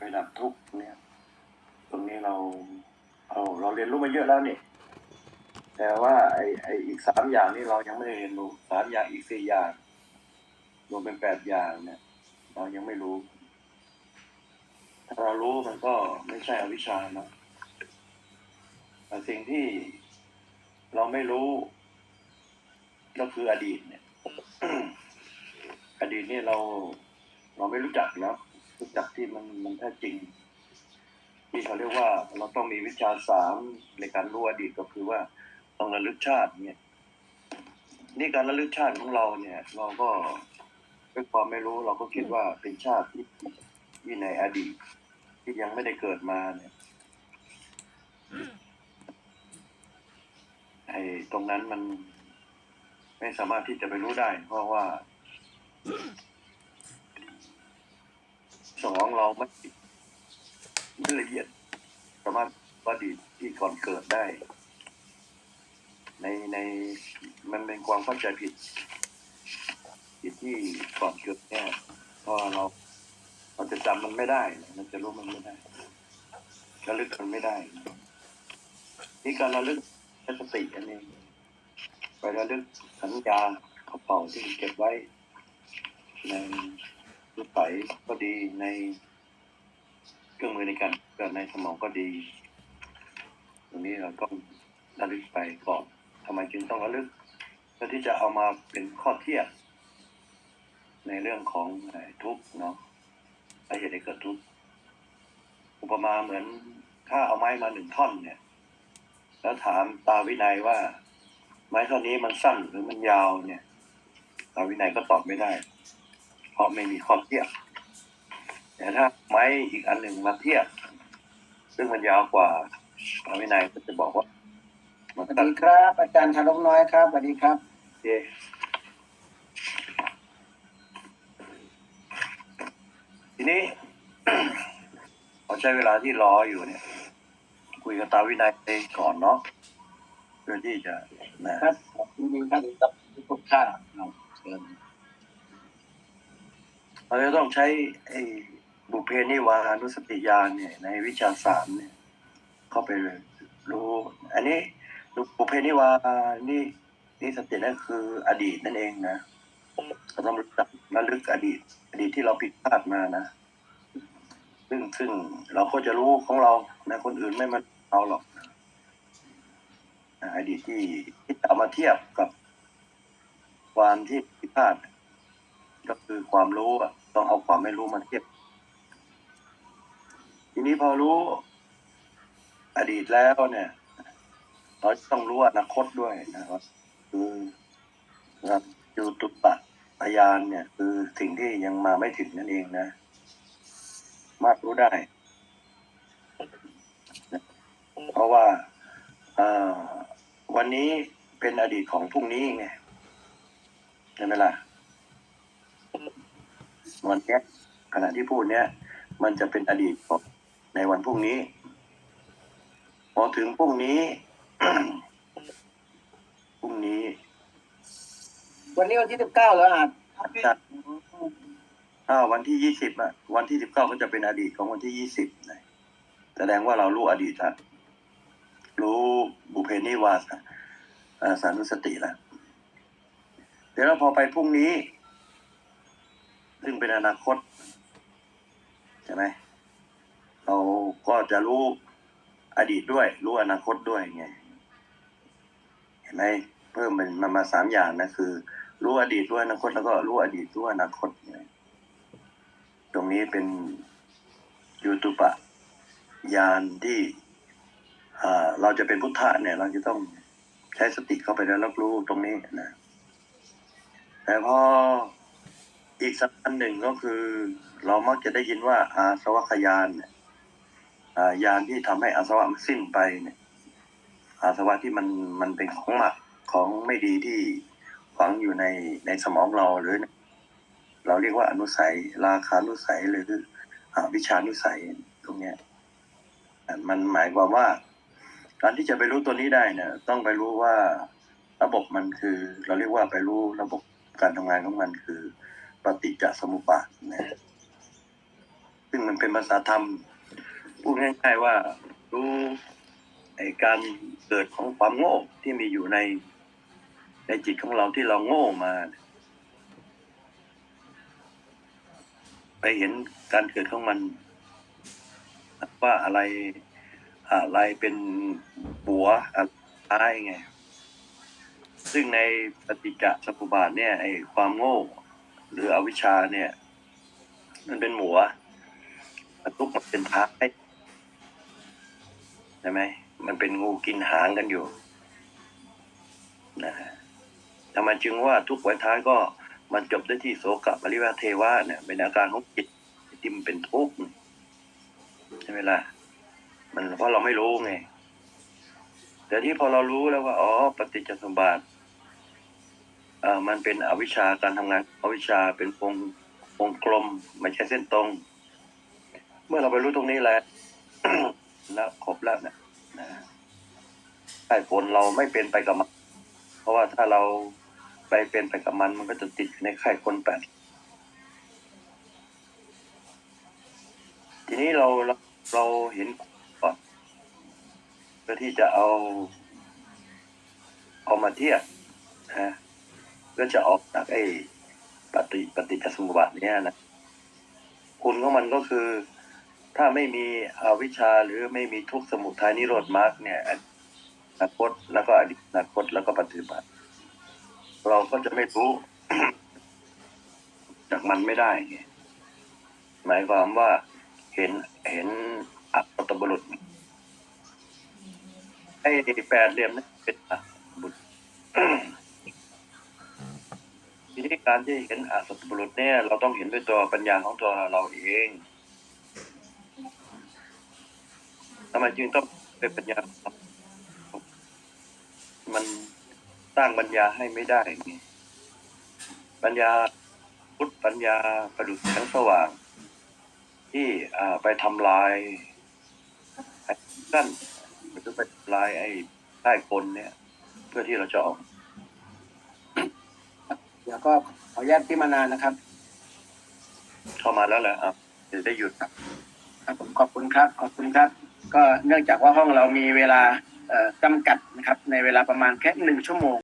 ไปดับทุกข์เนี่ย ตรงนี้เราเอาเราเรียนรู้มาเยอะแล้วนี่แต่ว่าไอ้ไอ้อีกสามอย่างนี่เรายังไม่ได้เรียนรู้สามอย่างอีกสี่อย่างรวมเป็นแปดอย่างเนี่ย เรายังไม่รู้ ถ้าเรารู้มันก็ไม่ใช่อวิชชานะแต่สิ่งที่เราไม่รู้ ก็คืออดีตเนี่ย อดีตนี่เรา เราไม่รู้จักเนาะู้จักที่มันมันแท้จริงที่เขาเรียกว่าเราต้องมีวิชาสามในการรู้อดีตก็คือว่าต้องระลึกชาติเนี่ยนี่การระลึกชาติของเราเนี่ย เราก็ด้วยความไม่รู้เราก็คิดว่าเป็นชาติที่ที่ในอดีต ที่ยังไม่ได้เกิดมาเนี่ยไอ้ตรงนั้นมันไม่สามารถที่จะไปรู้ได้ เพราะว่า องเราไม่ไม่ละเอียดสามารถว่าดีตที่ก่อนเกิดได้ ในในมันเป็นความเข้าใจผิดผิดที่ก่อนเกิดเนี่ยเพราะเราเราจะจำมันไม่ได้ มันจะรู้มันไม่ได้ระลึกมันไม่ได้ นี่การระลึกสติอันนี้ไประลึกสัญญาเขาเป่าที่เก็บไว้ใน รูปไฝก็ดีในเครื่องมือในการเกิดในสมองก็ดี ตรงนี้เราต้องระลึกไปก่อนทำไมจึงต้องระลึกเพื่อที่จะเอามาเป็นข้อเทียบ ในเรื่องของทุกเนาะสาเหตุให้เกิดทุกอุปมาเหมือนถ้าเอาไม้มาหนึ่งท่อนเนี่ย แล้วถามตาวินัยว่า ไม้ท่อนนี้มันสั้นหรือมันยาวเนี่ย ตาวินัยก็ตอบไม่ได้ ราะไม่มีข้อเทียบ แต่ถ้าไม้อีกอันหนึ่งมาเทียบ ซึ่งมันยาวกว่าตาวินัยก็จะบอกว่ามันสวัสตัดดีครับ อาจารย์ธนกน้อยครับสวัสดีครับเจทีนี้เราใช้เวลาที่รออยู่เนี่ย คุยกับตาวินัยไปก่อนเนาะเพื่อที่จะนะครับยินดีครับกับทุกท่านครับเชิญ เราจะต้องใช้ไอ้บุเพนิวานุสติญาณเนี่ยในวิชาสามเนี่ย เข้าไปรู้ อันนี้บุเพนิวานี่นี่สตินั่นคืออดีตนั่นเองนะเราต้องรู้จักระลึกอดีต อดีตที่เราผิดพลาดมานะซึ่งซึ่งเราก็จะรู้ของเรานะคนอื่นไม่มาเอาหรอกอดีตที่ที่เอามาเทียบกับความที่ผิดพลาด ก็คือความรู้อะ ต้องเอาความไม่รู้มาเทียบ ทีนี้พอรู้ อดีตแล้วเนี่ยเราต้องรู้อนาคตด้วยนะครับคือนะครับยูตุปะพยานเนี่ย คือสิ่งที่ยังมาไม่ถึงนั่นเองนะ มากรู้ได้ เพราะว่าอ่าวันนี้เป็นอดีตของพรุ่งนี้ไงใช่ไหมล่ะ วันเนี้ยขณะที่พูดเนี้ยมันจะเป็นอดีตของในวันพรุ่งนี้ พอถึงพรุ่งนี้พรุ่งนี้ วันนี้วันที่สิบเก้าแล้วอาจจะถ้าวันที่ยี่สิบอะวันที่สิบเก้าก็จะเป็นอดีตของวันที่ยี่สิบนะแสดงว่าเรารู้อดีตแล้วรู้บุเพนิวาสอะอ่าสานุสติแล้วเดี๋ยวเราพอไปพรุ่งนี้ ซึ่งเป็นอนาคตใช่ไหมเราก็จะรู้อดีตด้วย รู้อนาคตด้วยไงเห็นไหมเพิ่มเป็นมามาสามอย่างนะคือ รู้อดีตรู้อนาคตแล้วก็รู้อดีตรู้อนาคตไงตรงนี้เป็นยูตุปะยานที่เราจะเป็นพุทธะเนี่ย เราจะต้องใช้สติเข้าไปแล้วรับรู้ตรงนี้นะแต่พอ อีกสักอันหนึ่งก็คือ เรามักจะได้ยินว่าอาสวัคยานเนี่ยอายานที่ทำให้อาสวะมันสิ้นไปเนี่ย อาสวะที่มันมันเป็นของหมักของไม่ดีที่ฝังอยู่ในในสมองเราหรือ เราเรียกว่าอนุสัย ราคานุสัยหรืออวิชานุสัยตรงเนี้ยมันหมายความว่า การที่จะไปรู้ตัวนี้ได้เนี่ยต้องไปรู้ว่าระบบมันคือ เราเรียกว่าไปรู้ระบบการทำงานของมันคือ ปฏิจจสมุปบาทนะซึ่งมันเป็นภาษาธรรม พูดง่ายๆว่ารู้ไอการเกิดของความโง่ที่มีอยู่ในในจิตของเราที่เราโง่มา ไปเห็นการเกิดของมัน ว่าอะไรอะไรเป็นบัวอะไรไง ซึ่งในปฏิจจสมุปบาทเนี่ยไอ้ความโง่ หรืออวิชชาเนี่ย มันเป็นหมัวมันทุกข์มันเป็นท้ายใช่ไหมมันเป็นงูกินหางกันอยู่นะฮะทำไมจึงว่าทุกข์ไว้ท้ายก็มันจบได้ที่โสกะปริวาเทวะเนี่ยเป็นอาการของจิตที่มันเป็นทุกข์ใช่ไหมล่ะมันเพราะเราไม่รู้ไง แต่ที่พอเรารู้แล้วว่า อ๋อ ปฏิจจสมบัติ มันเป็นอวิชาการทำงานอวิชาเป็นวงวงกลมไม่ใช่เส้นตรง เมื่อเราไปรู้ตรงนี้แล้วแล้วครบแล้วเนะนะใช่ผลเราไม่เป็นไปกับมัน เพราะว่าถ้าเราไปเป็นไปกับมันมันก็จะติดในไข่คนแปดทีนี้เราเราเราเห็นก่อนเพื่อที่จะเอาเอามาเทียบนะ เพื่อจะออกจากไอ้ปฏิปฏิจจสมุปบาทเนี้ยนะคุณของมันก็คือ ถ้าไม่มีอวิชชาหรือไม่มีทุกสมุทัยนิโรธมรรคเนี่ยอนาคตแล้วก็อดีตอนาคตแล้วก็ปัจจุบันเราก็จะไม่รู้ จากมันไม่ได้ไงหมายความว่าเห็นเห็นอัตตบุรุษไอ้แปดเหลี่ยมนั้นเป็นอัตตบุรุษ ทีนี้การที่เห็นอัตตบุรุษเนี่ย เราต้องเห็นด้วยตัวปัญญาของตัวเราเองทำไมจึงต้องเป็นปัญญา มันสร้างปัญญาให้ไม่ได้ไงปัญญาพุทธปัญญาประดุจแสงสว่าง ที่อ่าไปทำลายไอ้กั้นหรือไปทำลายไอ้ใต้คนเนี่ย เพื่อที่เราจะออก เดี๋ยวก็ขออนุญาตพี่มานานนะครับ เข้ามาแล้วแหละอะเดี๋ยวได้หยุดครับผมขอบคุณครับ ขอบคุณครับ ก็เนื่องจากว่าห้องเรามีเวลาเอ่อจำกัดนะครับ ในเวลาประมาณแค่หนึ่งชั่วโมง